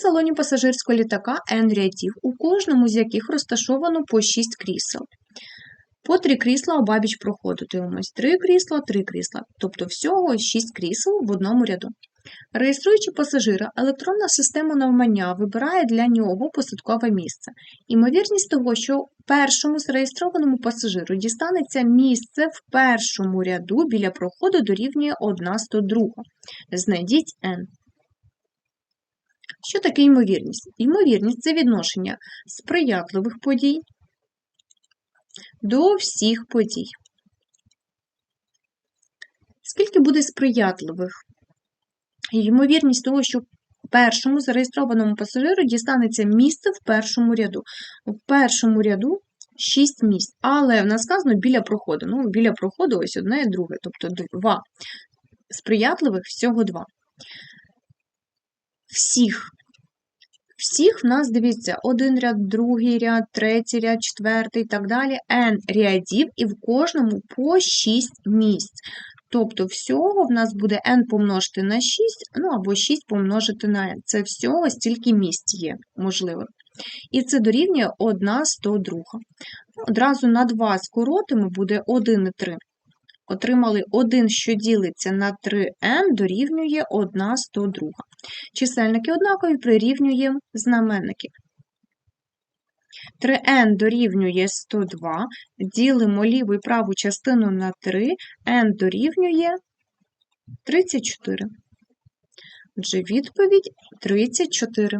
салоні пасажирського літака N рядів, у кожному з яких розташовано по 6 крісел. По 3 крісла обабіч проходу. Дивимось 3 крісла, 3 крісла. Тобто всього 6 крісел в одному ряду. Реєструючи пасажира, електронна система навмання вибирає для нього посадкове місце. Імовірність того, що першому зареєстрованому пасажиру дістанеться місце в першому ряду біля проходу дорівнює 1 102. Знайдіть n. Що таке ймовірність? Ймовірність це відношення сприятливих подій до всіх подій. Скільки буде сприятливих? Ймовірність того, що першому зареєстрованому пасажиру дістанеться місце в першому ряду. В першому ряду 6 місць, але в нас сказано біля проходу. Ну, біля проходу ось одне і друге, тобто два. Сприятливих всього два. Всіх. Всіх в нас, дивіться, один ряд, другий ряд, третій ряд, четвертий і так далі. N рядів, і в кожному по 6 місць. Тобто всього в нас буде n помножити на 6, ну або 6 помножити на n. Це всього стільки місць є, можливо. І це дорівнює 1 102. Одразу на 2 скоротимо, буде 1 і 3. Отримали 1, що ділиться на 3n, дорівнює 1 102. Чисельники однакові прирівнюємо знаменники. 3n дорівнює 102, ділимо ліву і праву частину на 3, n дорівнює 34. Отже, відповідь 34.